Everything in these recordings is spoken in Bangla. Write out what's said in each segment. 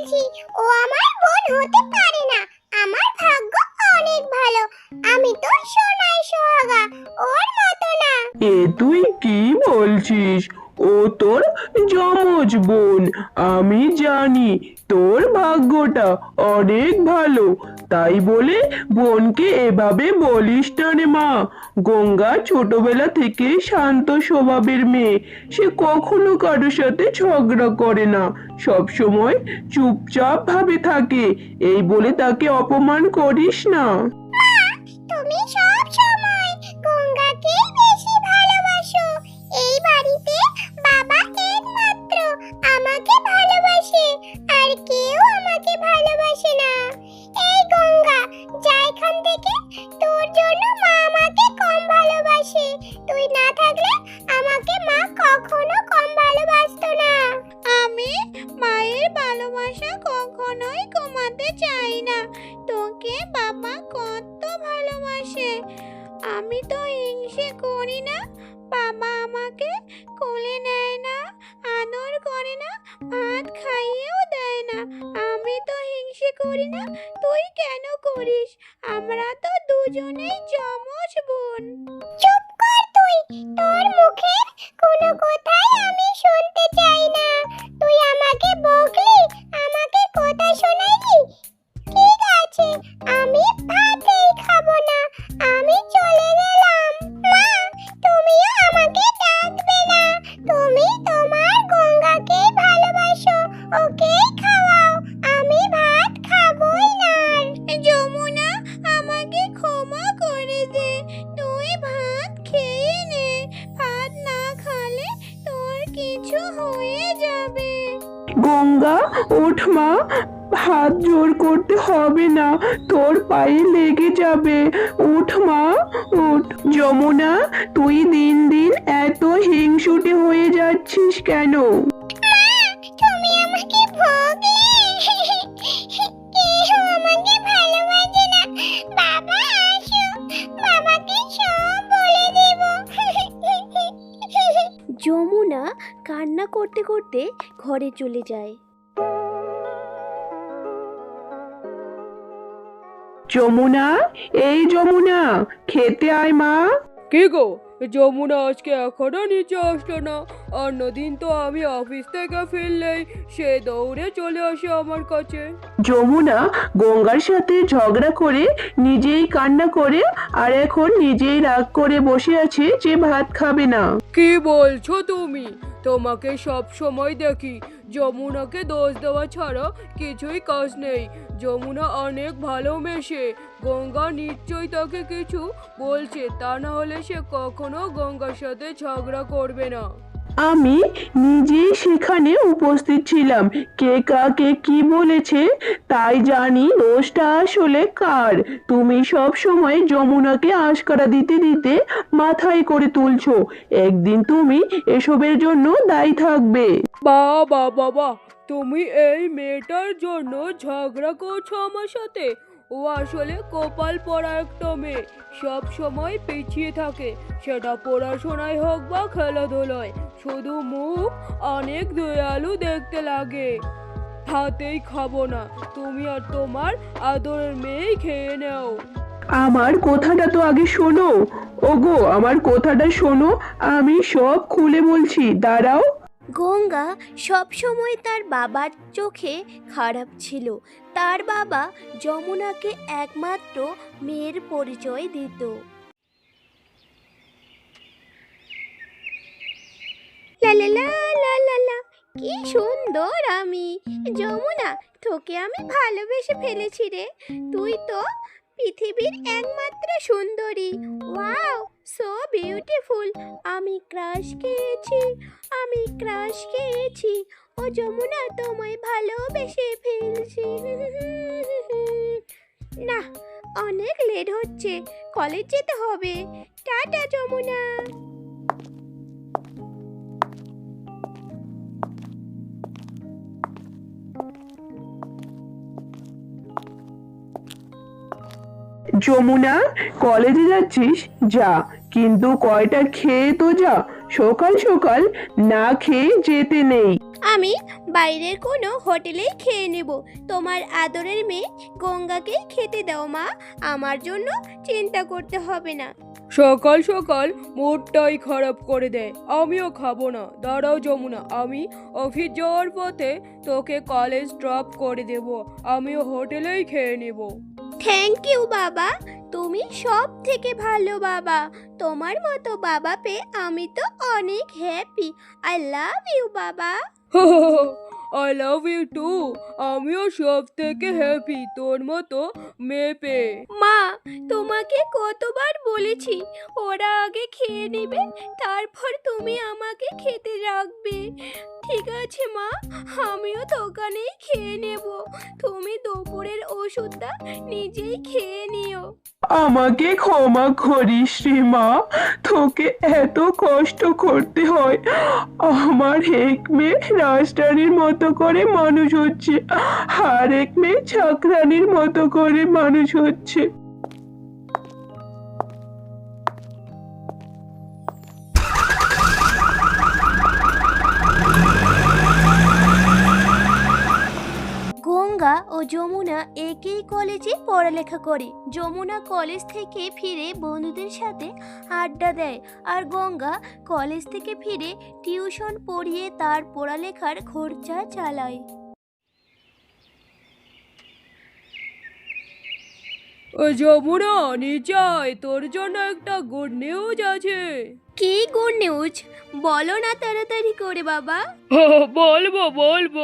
বলছি ও আমার বোন হতে পারে না। আমার ভাগ্য অনেক ভালো। আমি তো সোনাই সোহাগা। ওর মতো না। এ তুই কি বলছিস? ও তোর যমজ বোন। আমি জানি তোর ভাগ্যটা অনেক ভালো। তাই বলে বোনকে এভাবে বলিস না রে মা। গঙ্গা ছোটবেলা থেকে শান্ত স্বভাবের মেয়ে। সে কখনো কারোর সাথে ঝগড়া করে না। সব সময় চুপচাপ ভাবে থাকে। এই বলে তাকে অপমান করিস না। বাবা একমাত্র আমাকে ভালোবাসে। আর কেউ আমাকে করি না তুই কেন করিস? আমরা তো দুজনেই যমজ বোন। হবে না। তোর পায়ে লেগে যাবে। উঠ মা উঠ। যমুনা তুই দিন দিন এত হিংসুটে হয়ে যাচ্ছিস কেন? তুমি আমাকে ভোগলে। কেউ আমাকে ভালোবাসে না। বাবা আসো। বাবাকে সব বলে দেব। যমুনা কান্না করতে করতে ঘরে চলে যায়। যমুনা? এই যমুনা খেতে আয় মা। কি গো যমুনা আজকে এখনও নিচে আসলো না। অন্যদিন তো আমি অফিস থেকে ফিরলেই সে দৌড়ে চলে আসে আমার কাছে। যমুনা গঙ্গার সাথে ঝগড়া করে নিজেই কান্না করে আর এখন নিজেই রাগ করে বসে আছে যে ভাত খাবে না। কি বলছো তুমি? তোমাকে সব সময় দেখি। যমুনাকে দোষ দেওয়া ছাড়া কিছুই কাজ নেই। যমুনা অনেক ভালোবেসে। গঙ্গা নিশ্চয়ই তাকে কিছু বলছে, তা না হলে সে কখনো গঙ্গার সাথে ঝগড়া করবে না। আমি নিজেই সেখানে উপস্থিত ছিলাম। কে কাকে কি বলেছে তাই জানি দোষটা আসলে কার। তুমি সব সময় যমুনাকে আশকারা দিতে দিতে মাথায় করে তুলছো। একদিন তুমি এসবের জন্য দায়ী থাকবে। বাবা বাবা তুমি এই মেয়েটার জন্য ঝগড়া করছ আমার সাথে? ও আসলে কপাল পড়া একটা মেয়ে। সব সময় পিছিয়ে থাকে। সেটা পড়াশোনায় হোক বা খেলাধুলায়, শুধু মুখ অনেক দয়ালু দেখতে লাগে। হাতেই খাব না। তুমি আর তোমার আদরের মেয়েই খেয়ে নাও। আমার কথাটা তো আগে শোনো। ওগো, আমার কথাটা শোনো। আমি সব খুলে বলছি। দাঁড়াও। গঙ্গা সবসময় তার বাবার চোখে খারাপ ছিল। তার বাবা যমুনাকে একমাত্র মেয়ের পরিচয় দিত। লা লা লা লা লা লা, কি সুন্দর আমি। যমুনা, তোকে আমি ভালোবেসে ফেলেছি রে। তুই তো পৃথিবীর একমাত্র সুন্দরী। ওয়াও সো বিউটিফুল আমি ক্রাশ খেয়েছি, আমি ক্রাশ খেয়েছি। ও যমুনা, তোমায় ভালোবেসে ফেলছি। না, অনেক লেট হচ্ছে। কলেজ যেতে হবে। টাটা, যমুনা। যমুনা, কলেজে যাচ্ছিস? যা। কিন্তু কয়টা খেয়ে তো যা সকাল সকাল না খেয়ে যেতে নেই। আমি বাইরের কোনো হোটেলেই খেয়ে নেব। তোমার আদরের মেয়ে গঙ্গাকেই খেতে দাও মা আমার জন্য চিন্তা করতে হবে না। সকাল সকাল মুডটাই খারাপ করে দেয় আমিও খাব না। দাঁড়াও যমুনা আমি অফিস যাওয়ার পথে তোকে কলেজ ড্রপ করে দেব আমিও হোটেলেই খেয়ে নেব। থ্যাংক ইউ বাবা। তুমি সব থেকে ভালো বাবা। তোমার মতো বাবা পেয়ে আমি তো অনেক হ্যাপি আই লাভ ইউ বাবা। আই লাভ ইউ টু আমিও সব থেকে হ্যাপি তোর মতো মেয়ে পেয়ে মা তোমাকে কতবার বলেছি ওরা আগে খেয়ে নেবে তারপর তুমি আমাকে খেতে রাখবে। ঠিক আছে মা আমিও দোকানেই খেয়ে নেব। তুমি দুপুরের ওষুধটা নিজেই খেয়ে নিও। আমাকে ক্ষমা করিস রে মা তোকে এত কষ্ট করতে হয়। আমার এক মেয়ে রাজরানীর মতো করে মানুষ হচ্ছে। আর এক মেয়ে ছাকরানির মতো করে মানুষ হচ্ছে। গঙ্গা ও যমুনা একই কলেজে পড়ালেখা করে। যমুনা কলেজ থেকে ফিরে বন্ধুদের সাথে আড্ডা দেয় আর গঙ্গা কলেজ থেকে ফিরে টিউশন পড়িয়ে তার পড়ালেখার খরচা চালায়। ও যমুনা নিচাই তোর জন্য একটা গুড নিউজ আছে। কি গুড নিউজ বলো না তাড়াতাড়ি করে বাবা। বলব বলব।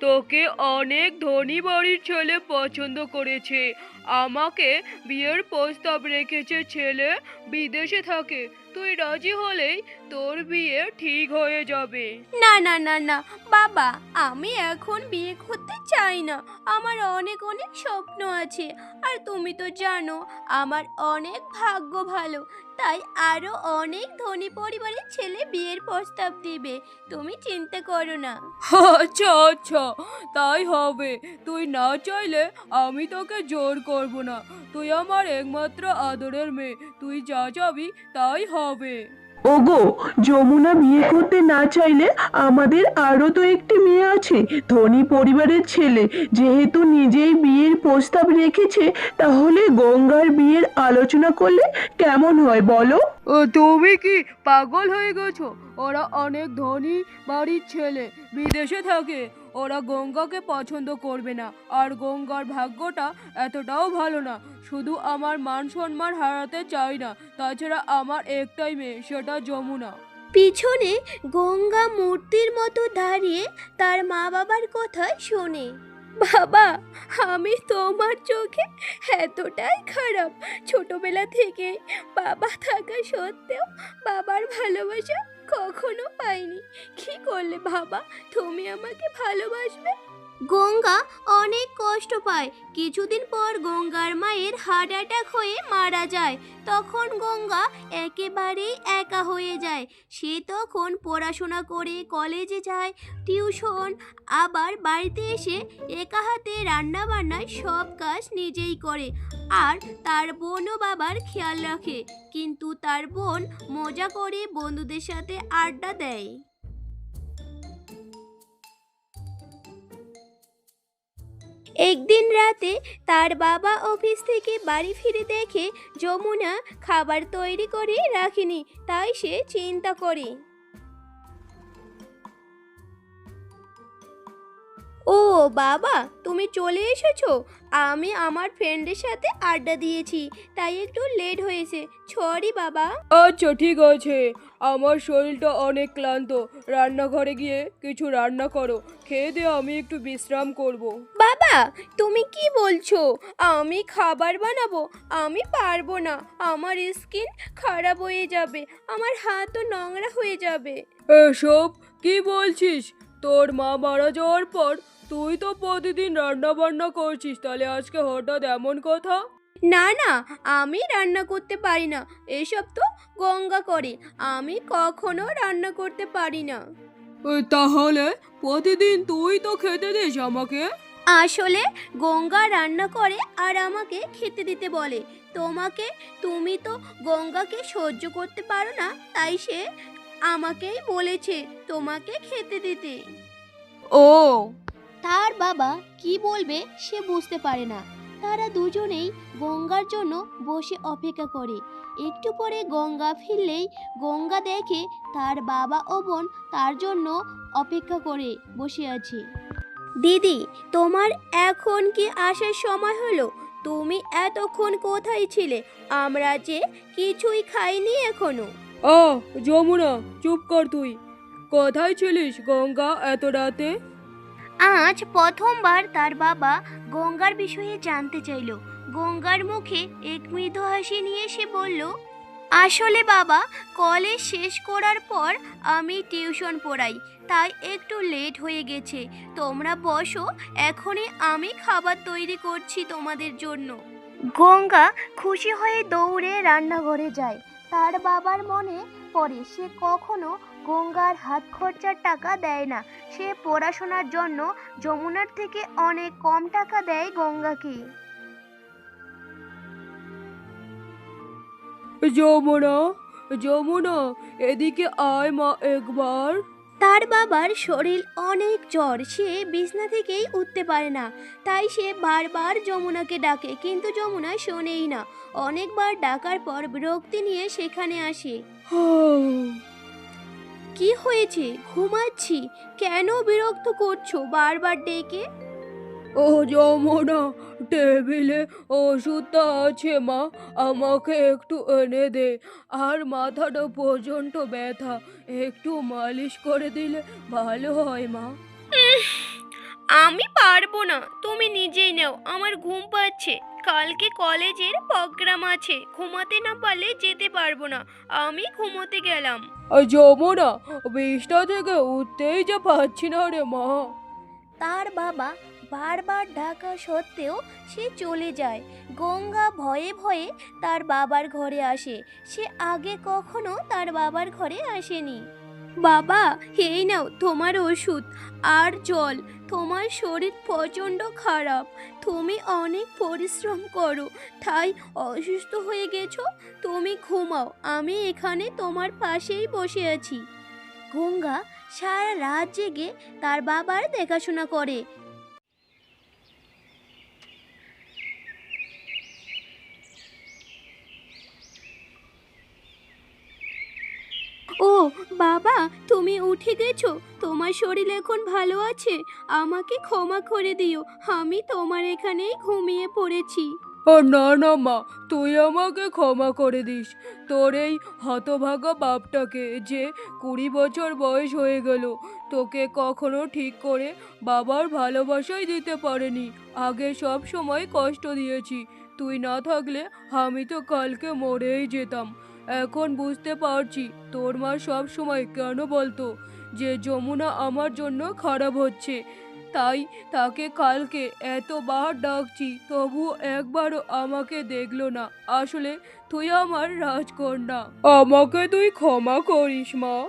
তোকে অনেক ধনী বাড়ির ছেলে পছন্দ করেছে। আমাকে বিয়ের প্রস্তাব রেখেছে ছেলে বিদেশে থাকে। তুই রাজি হলেই তোর বিয়ে ঠিক হয়ে যাবে। না না না না, বাবা, আমি এখন বিয়ে করতে চাই না। আমার অনেক অনেক স্বপ্ন আছে। আর তুমি তো জানো, আমার অনেক ভাগ্য ভালো। তাই আরও অনেক ধনী পরিবারের ছেলে বিয়ের প্রস্তাব দিবে। তুমি চিন্তা করো না। আচ্ছা আচ্ছা তাই হবে। তুই না চাইলে আমি তোকে জোর করব না। তুই আমার একমাত্র আদরের মেয়ে। তুই যা যাবি তাই হবে। ওগো, যমুনা বিয়ে করতে না চাইলে আমাদের আরও তো একটি মেয়ে আছে, ধনী পরিবারের ছেলে। যেহেতু নিজেই বিয়ের প্রস্তাব রেখেছে, তাহলে গঙ্গার বিয়ের আলোচনা করলে কেমন হয় বলো? ও, তুমি কি পাগল হয়ে গেছো? ওরা অনেক ধনী বাড়ির ছেলে, বিদেশে থাকে। ওরা গঙ্গাকে পছন্দ করবে না। আর গঙ্গার ভাগ্যটা এতটাও ভালো না। শুধু আমার মান সম্মান হারাতে চাই না। তাছাড়া আমার একটাই মেয়ে, সেটা যমুনা। পিছনে গঙ্গা মূর্তির মতো দাঁড়িয়ে তার মা বাবার কথা শোনে। বাবা, আমি তোমার চোখে এতটাই খারাপ। ছোটবেলা থেকে বাবা থাকা সত্ত্বেও বাবার ভালোবাসা কখনো পাইনি। কি করলে বাবা? তুমি আমাকে ভালোবাসবে? গঙ্গা অনেক কষ্ট পায়। কিছুদিন পর গঙ্গার মায়ের হার্ট অ্যাটাক হয়ে মারা যায়। তখন গঙ্গা একেবারেই একা হয়ে যায়। সে তখন পড়াশোনা করে কলেজে যায়, টিউশন, আবার বাড়িতে এসে একা হাতে রান্না বান্নায় সব কাজ নিজেই করে আর তার বোনও বাবার খেয়াল রাখে। কিন্তু তার বোন মজা করে বন্ধুদের সাথে আড্ডা দেয়। একদিন রাতে তার বাবা অফিস থেকে বাড়ি ফিরে দেখে যমুনা খাবার তৈরি করে রাখেনি, তাই সে চিন্তা করে। ও বাবা তুমি চলে এসেছ? আমি আমার ফ্রেন্ডের সাথে আড্ডা দিয়েছি তাই একটু লেট হয়েছে। সরি বাবা। আচ্ছা ঠিক আছে। আমার শরীরটা অনেক ক্লান্ত। রান্নাঘরে গিয়ে কিছু রান্না করো। খেয়ে দিয়ে আমি একটু বিশ্রাম করব। বাবা তুমি কি বলছো? আমি খাবার বানাবো? আমি পারব না। আমার স্কিন খারাপ হয়ে যাবে। আমার হাতও নোংরা হয়ে যাবে। এসব? কি বলছিস? তোর মা মারা যাওয়ার পর তুই তো প্রতিদিন রান্না বান্না করছিস তাহলে আজকে হঠাৎ এমন কথা? না না আমি রান্না করতে পারি না। এসব তো গঙ্গা করে। আমি কখনো রান্না করতে পারি না। এ, তাহলে প্রতিদিন তুই তো খেতে দিস আমাকে? আসলে গঙ্গা রান্না করে আর আমাকে খেতে দিতে বলে। তোমাকে তুমি তো গঙ্গাকে সহ্য করতে পারো না তাই সে আমাকেই বলেছে তোমাকে খেতে দিতে। ও তার বাবা কি বলবে সে বুঝতে পারে না। তারা দুজনেই গঙ্গার জন্য বসে অপেক্ষা করে। একটু পরে গঙ্গা ফিরলেই গঙ্গা দেখে তার বাবা ও বোন তার জন্য অপেক্ষা করে বসে আছে। দিদি তোমার এখন কি আসার সময় হলো? তুমি এতক্ষণ কোথায় ছিলে? আমরা যে কিছুই খাইনি এখনও। আ যমুনা চুপ কর তুই। কোথায় ছিলিস গঙ্গা এত রাতে? আজ প্রথমবার তার বাবা গঙ্গার বিষয়ে জানতে চাইল। গঙ্গার মুখে এক মৃদু হাসি নিয়ে সে বলল, আসলে বাবা, কলেজ শেষ করার পর আমি টিউশন পড়াই, তাই একটু লেট হয়ে গেছে। তোমরা বসো, এখনই আমি খাবার তৈরি করছি তোমাদের জন্য। গঙ্গা খুশি হয়ে দৌড়ে রান্নাঘরে যায়। তার বাবার মনে পড়ে, সে কখনো গঙ্গার হাত খরচার টাকা দেয় না। সে পড়াশোনার জন্য যমুনার থেকে অনেক কম টাকা দেয় গঙ্গাকে। যমুনা যমুনা এদিকে আয় মা একবার। তার বাবার শরীর অনেক জ্বর সে বিছনা থেকেই উঠতে পারে না। তাই সে বারবার যমুনাকে ডাকে কিন্তু যমুনা শোনেই না। অনেকবার ডাকার পর বিরক্তি নিয়ে সেখানে আসে। কি হয়েছে? ঘুমাচ্ছি। কেন বিরক্ত করছ বারবার ডেকে? ও যমুনা টেবিলে ওষুধটা আছে মা আমাকে একটু এনে দে। আর মাথাটা পর্যন্ত ব্যথা একটু মালিশ করে দিলে ভালো হয় মা। আমি পারব না তুমি নিজেই নাও আমার ঘুম পাচ্ছে। কালকে কলেজের প্রোগ্রাম আছে। ঘুমাতে না পারলে যেতে পারব না। আমি ঘুমোতে গেলাম। যমুনা বিছটা থেকে উঠতেই যা পাচ্ছি না রে মা। তার বাবা বারবার ডাকা সত্ত্বেও সে চলে যায়। গঙ্গা ভয়ে ভয়ে তার বাবার ঘরে আসে। সে আগে কখনো তার বাবার ঘরে আসেনি। বাবা, এই নাও তোমার ওষুধ আর জল। তোমার শরীর প্রচণ্ড খারাপ। তুমি অনেক পরিশ্রম করো। তাই অসুস্থ হয়ে গেছো? তুমি ঘুমাও। আমি এখানে তোমার পাশেই বসে আছি। গঙ্গা সারা রাত জেগে তার বাবার দেখাশোনা করে ও বাবা, তুমি উঠে গেছো। তোমার শরীর এখন ভালো আছে। আমাকে ক্ষমা করে দিও। আমি তোমার এখানেই ঘুমিয়ে পড়েছি। না না, মা, তুই আমাকে ক্ষমা করে দিস। তোর এই হতভাগা বাপটাকে যে কুড়ি বছর বয়স হয়ে গেল, তোকে কখনো ঠিক করে বাবার ভালোবাসাই দিতে পারেনি। আগে সব সময় কষ্ট দিয়েছি। তুই না থাকলে আমি তো কালকে মরেই যেতাম। এখন বুঝতে পারছি তোর মা সব সময় কেন বলতো যে যমুনা আমার জন্য খারাপ হচ্ছে। তাই তাকে কালকে এতবার ডাকছি, তবু একবারও আমাকে দেখল না। আসলে তুই আমার রাজকন্যা। আমাকে তুই ক্ষমা করিস মা।